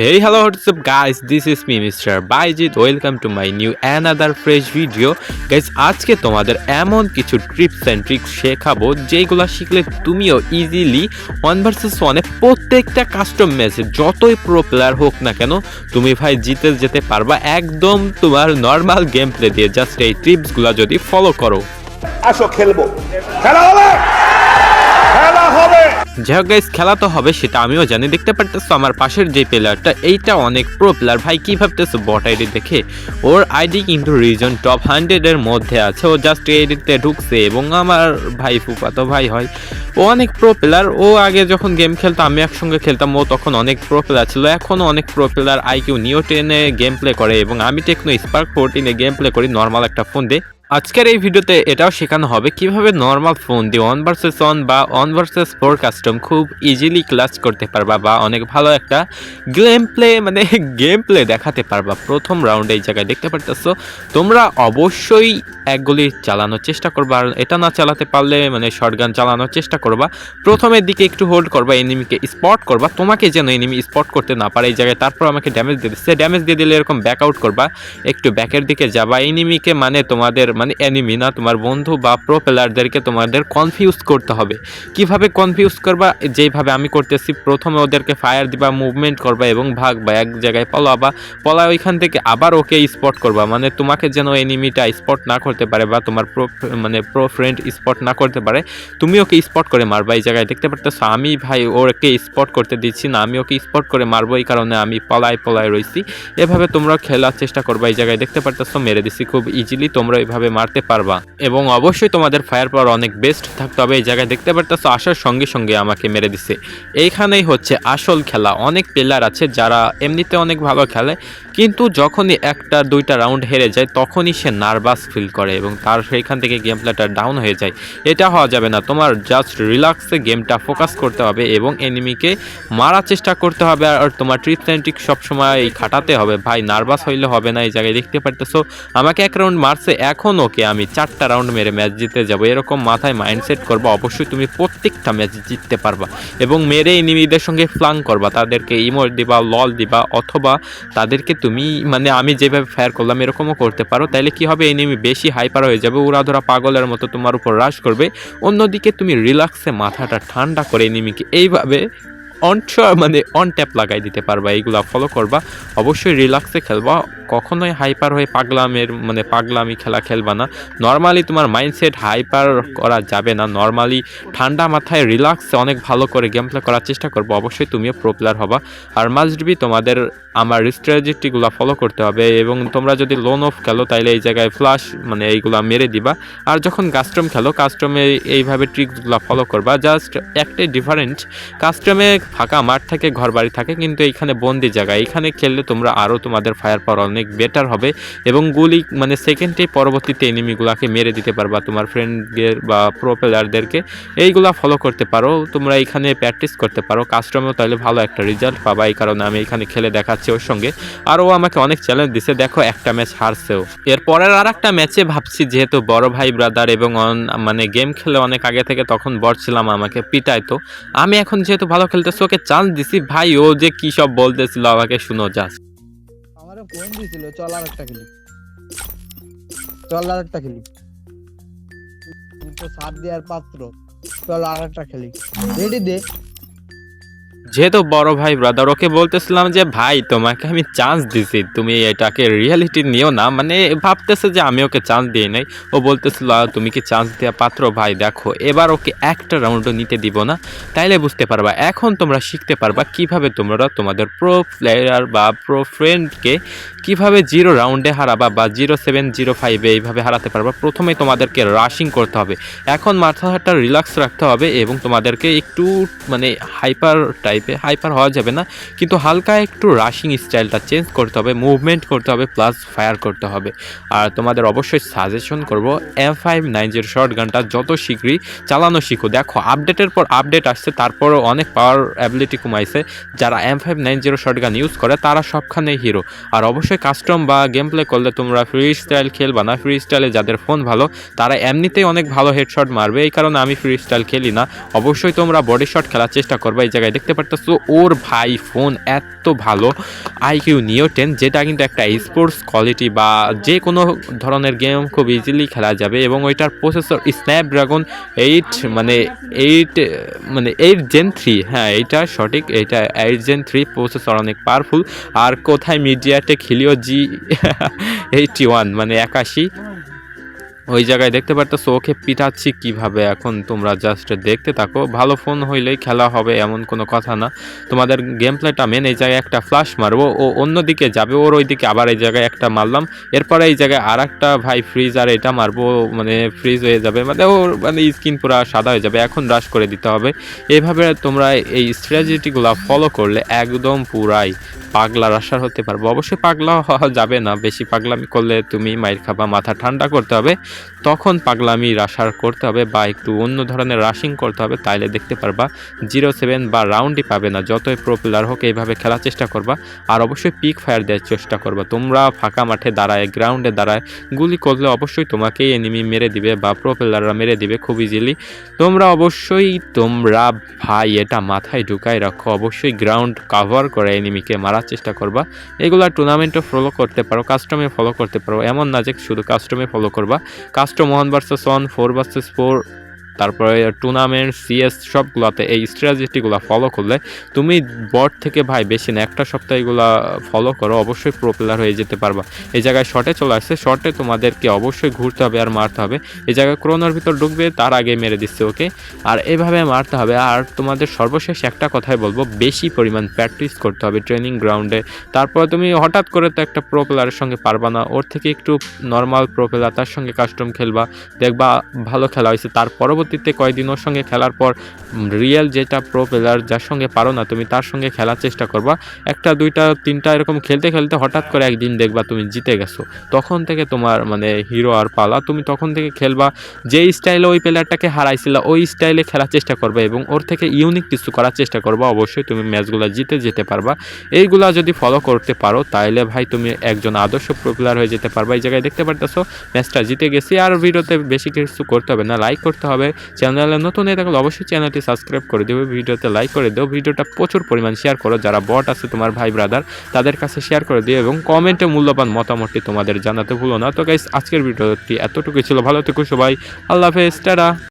Hey, hello, what's up, guys? This is me Mr. Baijit welcome to my new another fresh video. Guys, আজকে তোমাদের এমন কিছু TRIPS and tricks শেখাবো, যেগুলো শিখলে তুমিও ইজিলি ওয়ান ভার্সেস ওয়ানে প্রত্যেকটা কাস্টম ম্যাচে যতই প্রো প্লেয়ার হোক না কেন, তুমি ভাই জিতে যেতে পারবা একদম তোমার নর্মাল গেম প্লে দিয়ে। জাস্ট এই ট্রিপসগুলো যদি ফলো করো। আসো, খেলব। খেলা হবে! যাই গাইস খেলা তো হবে, সেটা আমিও জানি। দেখতে পারতেছো আমার পাশের যে প্লেয়ারটা এইটা অনেক প্রো প্লেয়ার ভাই, কি ভাবতেছো? বট আইডি দেখে? ওর আইডি কিন্তু রিজন টপ হান্ড্রেডের মধ্যে আছে। ও জাস্ট এইডিতে ঢুকছে এবং আমার ভাই ফুফাতো ভাই হয়। ও অনেক প্রো প্লেয়ার ও আগে যখন গেম খেলতো, আমি একসঙ্গে খেলতাম। ও তখন অনেক প্রো প্লেয়ার ছিল। এখনও অনেক প্রো প্লেয়ার আইকিউ নিও টেনে গেম প্লে করে এবং আমি টেকনো স্পার্ক ফোরটিনে গেম প্লে করি। নর্মাল একটা ফোন দিয়ে আজকের এই ভিডিওতে এটাও শেখানো হবে কীভাবে নর্মাল ফোন দিয়ে ওয়ান ভার্সেস ওয়ান বা ওয়ান ভার্সেস ফোর কাস্টম খুব ইজিলি ক্লাস করতে পারবা বা অনেক ভালো একটা গেম প্লে মানে গেম প্লে দেখাতে পারবা। প্রথম রাউন্ডে এই জায়গায় দেখতে পারতেছো। তোমরা অবশ্যই একগুলি চালানোর চেষ্টা করবা। আর এটা না চালাতে পারলে মানে শর্টগান চালানোর চেষ্টা করবা। প্রথমের দিকে একটু হোল্ড করবা এনিমিকে স্পট করবা। তোমাকে যেন এনিমি স্পট করতে না পারে এই জায়গায়, তারপর আমাকে ড্যামেজ দিয়ে দিচ্ছে। ড্যামেজ দিয়ে দিলে এরকম ব্যাক আউট করবা। একটু ব্যাকের দিকে যাবা। এনিমিকে মানে তোমাদের মানে এনিমি না, তোমার বন্ধু বা প্রো প্লেয়ারদেরকে তোমাদের কনফিউজ করতে হবে। কীভাবে কনফিউজ করবা? যেইভাবে আমি করতেছি, প্রথমে ওদেরকে ফায়ার দিবা মুভমেন্ট করবা এবং ভাগবা এক জায়গায় পলাবা। পলা ওইখান থেকে আবার ওকে স্পট করবা। মানে তোমাকে যেন এনিমিটা স্পট না করতে পারে বা তোমার প্রো মানে প্রো ফ্রেন্ড স্পট না করতে পারে, তুমি ওকে স্পট করে মারবা এই জায়গায়। দেখতে পারতেছো, আমি ভাই ওকে স্পট করতে দিচ্ছি না, আমি ওকে স্পট করে মারবো এই কারণে আমি পলায় পলায় রয়েছি এভাবে তোমরা খেলার চেষ্টা করবা এই জায়গায়। দেখতে পারতেছো, মেরে দিছি খুব ইজিলি তোমরা এভাবে মারতে পারবা। এবং অবশ্যই তোমাদের ফায়ার পাওয়ার অনেক বেস্ট থাকতে হবে। এই জায়গায় দেখতে পারতেছো, আসার সঙ্গে সঙ্গে আমাকে মেরে দিছে। এইখানেই হচ্ছে আসল খেলা। অনেক প্লেয়ার আছে যারা এমনিতে অনেক ভালো খেলে, কিন্তু যখনই একটা, দুইটা রাউন্ড হেরে যায়, তখনই সে নার্ভাস ফিল করে এবং তার সেইখান থেকে গেম প্লেটা ডাউন হয়ে যায়। এটা হওয়া যাবে না। তোমার জাস্ট রিল্যাক্সে গেমটা ফোকাস করতে হবে এবং এনিমিকে মারার চেষ্টা করতে হবে। আর তোমার ট্রিপ সেন্ট্রিক সবসময় খাটাতে হবে। ভাই নার্ভাস হইলে হবে না। এই জায়গায় দেখতে পারতেছো, আমাকে এক রাউন্ড মারছে। এখন ওকে আমি চারটা রাউন্ড মেরে ম্যাচ জিতে যাব। এরকম মাথায় মাইন্ডসেট করব, অবশ্যই তুমি প্রত্যেকটা ম্যাচ জিততে পারবা এবং মেরে এনিমিদের সঙ্গে ফ্লাং করবা। তাদেরকে ইমোট দিবা লল দিবা অথবা তাদেরকে তুমি মানে আমি যেভাবে ফায়ার করলাম, এরকমও করতে পারো। তাহলে কি হবে? এনিমি বেশি হাইপার হয়ে যাবে ওরা ধরা পাগলের মতো তোমার উপর রাশ করবে। অন্যদিকে তুমি রিল্যাক্সে মাথাটা ঠান্ডা করে এনিমিকে এইভাবে অন মানে অন ট্যাপ লাগাই দিতে পারবা, এইগুলা ফলো করবা। অবশ্যই রিল্যাক্সে খেলবা। কখনোই হাইপার হয়ে পাগলামের মানে পাগলামি খেলা খেলবা না। নর্মালি তোমার মাইন্ডসেট হাইপার করা যাবে না। নর্মালি ঠান্ডা মাথায় রিল্যাক্সে অনেক ভালো করে গেম প্লে করার চেষ্টা করব। অবশ্যই তুমিও প্রো প্লেয়ার হবা। আর মাস্ট বি তোমাদের, আমার স্ট্র্যাটেজিগুলো ফলো করতে হবে। এবং তোমরা যদি লোন অফ খেলো তাহলে এই জায়গায় ফ্লাশ মানে এইগুলা মেরে দিবা। আর যখন কাস্টম খেলো কাস্টমে এইভাবে ট্রিকসগুলো ফলো করবা। জাস্ট একটাই ডিফারেন্ট কাস্টমে ফাঁকা মাঠ থাকে ঘর বাড়ি থাকে, কিন্তু এইখানে বন্দি জায়গা। এখানে খেললে তোমরা আরও তোমাদের ফায়ার পাওয়ার অনেক বেটার হবে এবং গুলি মানে সেকেন্ডে পরবর্তীতে এনিমিগুলাকে মেরে দিতে পারবা, তোমার ফ্রেন্ডদের বা প্রো প্লেয়ারদেরকে এইগুলা ফলো করতে পারো, তোমরা এখানে প্র্যাকটিস করতে পারো। কাস্টমেও তাহলে ভালো একটা রেজাল্ট পাবা, এই কারণে আমি এখানে খেলে দেখাচ্ছি ওর সঙ্গে। আর ও আমাকে অনেক চ্যালেঞ্জ দিছে, দেখো একটা ম্যাচ হারছেও। এরপরের আর একটা ম্যাচে ভাবছি, যেহেতু বড় ভাই ব্রাদার এবং মানে গেম খেলে অনেক আগে থেকে তখন বড় ছিলাম আমাকে, পিটাইতো। আমি এখন যেহেতু ভালো খেলতেছি ওকে চান্স দিছি, ভাই, ও যে কি সব বলতেছিল আমাকে শুনো যাস আমারে ফোন দিছিল, চল আর একটা খেলি। চল আর একটা খেলি। তো সাত দেওয়ার পাত্র। চল আর একটা খেলি। রেডি দে। যেহেতু বড় ভাই ব্রাদার ওকে বলতেছিলাম যে, ভাই, তোমাকে আমি চান্স দিছি। তুমি এটাকে রিয়ালিটি নিও না। মানে ভাবতেছে যে, আমি ওকে চান্স দিই নাই। ও বলতেছিল তুমি কি চান্স দেওয়া পাত্র? ভাই, দেখো, এবার ওকে একটা রাউন্ডও নিতে দিব না। তাইলে বুঝতে পারবা, এখন তোমরা শিখতে পারবা কীভাবে তোমরা তোমাদের প্রো প্লেয়ার বা প্রো ফ্রেন্ডকে কীভাবে জিরো রাউন্ডে হারাবা বা জিরো সেভেন, জিরো ফাইভে এইভাবে হারাতে পারবা? প্রথমে তোমাদেরকে রাশিং করতে হবে। এখন মাথাটা রিল্যাক্স রাখতে হবে এবং তোমাদেরকে একটু মানে হাইপার টাইপে হাইপার হওয়া যাবে না। কিন্তু হালকা একটু রাশিং স্টাইলটা চেঞ্জ করতে হবে মুভমেন্ট করতে হবে প্লাস ফায়ার করতে হবে। আর তোমাদের অবশ্যই সাজেশন করব M five nine zero shot গানটা যত শীঘ্রই চালানো শিখো। দেখো আপডেটের পর আপডেট আসছে, তারপরও অনেক পাওয়ার অ্যাবিলিটি কমাইছে। যারা M five nine zero shotgun use করে, তারা সবখানে হিরো আর অবশ্যই অবশ্যই কাস্টম বা গেম প্লে করলে তোমরা ফ্রি স্টাইল খেলবা না। ফ্রি স্টাইলে যাদের ফোন ভালো, তারা এমনিতেই অনেক ভালো হেডশট মারবে। এই কারণে আমি ফ্রি স্টাইল খেলি না। অবশ্যই তোমরা বডি শট খেলার চেষ্টা করবে এই জায়গায়। দেখতে পারতেছো, ওর ভাই ফোন এত ভালো আইকিউ নিও টেন যেটা কিন্তু একটা স্পোর্টস কোয়ালিটি বা যে কোনো ধরনের গেম খুব ইজিলি খেলা যাবে এবং ওইটার প্রসেসর স্ন্যাপড্রাগন এইট মানে এইট মানে এইট জেন থ্রি হ্যাঁ এইটা সঠিক এইটা এইট জেন থ্রি প্রসেসর অনেক পাওয়ারফুল আর কোথায় MediaTek Helio G eighty one মানে একাশি। ওই জায়গায় দেখতে পারতেছো, ওকে পিটাচ্ছি কীভাবে? এখন তোমরা জাস্ট দেখতে থাকো। ভালো ফোন হইলেই খেলা হবে, এমন কোনো কথা না। তোমাদের গেম প্লেটা মেন এই জায়গায় একটা ফ্লাশ মারবো, ও অন্যদিকে যাবে, ওর ওইদিকে আবার এই জায়গায় একটা মারলাম। এরপরে এই জায়গায় আর একটা ভাই ফ্রিজ আর এটা মারবো মানে ফ্রিজ হয়ে যাবে। মানে ওর মানে স্কিন পুরো সাদা হয়ে যাবে, এখন রাশ করে দিতে হবে। এইভাবে তোমরা এই স্ট্র্যাটেজিগুলো ফলো করলে একদম পুরাই পাগলা রাশার হতে পারব। অবশ্যই পাগলা হওয়া যাবে না। বেশি পাগলামি করলে তুমি মায়ের খাবা, মাথা ঠান্ডা করতে হবে। তখন পাগলামি রাশার করতে হবে বা একটু অন্য ধরনের রাশিং করতে হবে, তাইলে দেখতে পারবা জিরো সেভেন বা রাউন্ডই পাবে না। যতই প্রপুলার হোক, এইভাবে খেলার চেষ্টা করবা। আর অবশ্যই পিক ফায়ার দেওয়ার চেষ্টা করবা। তোমরা ফাঁকা মাঠে দাঁড়ায় গ্রাউন্ডে দাঁড়ায়, গুলি করলে অবশ্যই তোমাকেই এনিমি মেরে দিবে বা প্রপেলাররা মেরে দিবে খুব ইজিলি তোমরা অবশ্যই, তোমরা ভাই, এটা মাথায় ঢুকাই রাখো। অবশ্যই গ্রাউন্ড কাভার করে এনিমিকে মারার চেষ্টা করবা। এগুলো টুর্নামেন্টও ফলো করতে পারো কাস্টমে ফলো করতে পারো। এমন না যে শুধু কাস্টমে ফলো করবা। Custom one versus one four versus four তারপরে টুর্নামেন্ট সিএস সবগুলোতে এই স্ট্র্যাটেজিগুলো ফলো করলে তুমি বট থেকে ভাই বেশি না, একটা সপ্তাহ এগুলো ফলো করো, অবশ্যই প্রপেলার হয়ে যেতে পারবা। এই জায়গায় শর্টে চলে আসছে শর্টে তোমাদেরকে অবশ্যই ঘুরতে হবে আর মারতে হবে। এই জায়গায় ক্রোনার ভিতর ঢুকবে, তার আগে মেরে দিচ্ছে ওকে আর এভাবে মারতে হবে। আর তোমাদের সর্বশেষ একটা কথাই বলব, বেশি পরিমাণ প্র্যাকটিস করতে হবে ট্রেনিং গ্রাউন্ডে তারপর তুমি হঠাৎ করে তো একটা প্রোপেলারের সঙ্গে পারবা না, ওর থেকে একটু নর্মাল প্রোপেলার তার সঙ্গে কাস্টম খেলবা, দেখবা ভালো খেলা হয়েছে, তার পরবর্তীতে কয়েকদিন ওর সঙ্গে খেলার পর রিয়েল যেটা প্রোপেলার যার সঙ্গে পারো না তুমি তার সঙ্গে খেলার চেষ্টা করবা। একটা, দুইটা, তিনটা এরকম খেলতে খেলতে হঠাৎ করে একদিন দেখবা তুমি জিতে গেছো। তখন থেকে তোমার মানে হিরো আর পালা। তুমি তখন থেকে খেলবা। যেই স্টাইলে ওই প্লেয়ারটাকে হারাইছিল, ওই স্টাইলে খেলার চেষ্টা করবে এবং ওর থেকে ইউনিক কিছু করার চেষ্টা করবা। অবশ্যই তুমি ম্যাচগুলো জিতে যেতে পারবা। এইগুলা যদি ফলো করতে পারো তাহলে ভাই তুমি একজন আদর্শ প্রোপ্লেয়ার হয়ে যেতে পারবা। এই জায়গায় দেখতে পারতেছো ম্যাচটা জিতে গেছি। আর ভিডিওতে বেশি কিছু করতে হবে না। লাইক করতে হবে। চ্যানেলে নতুন হয়ে থাকলে অবশ্যই চ্যানেলটি সাবস্ক্রাইব করে দেবে ভিডিওতে লাইক করে দেও, ভিডিওটা প্রচুর পরিমাণ শেয়ার করো। যারা বট আছে তোমার ভাই ব্রাদার তাদের কাছে শেয়ার করে দিও এবং কমেন্টে মূল্যবান মতামতটি তোমাদের জানাতে ভুলো না। তো গাইস আজকের ভিডিওটি এতটুকু ছিল। ভালো থেকো সবাই। আল্লাহ হাফেজ। টাটা।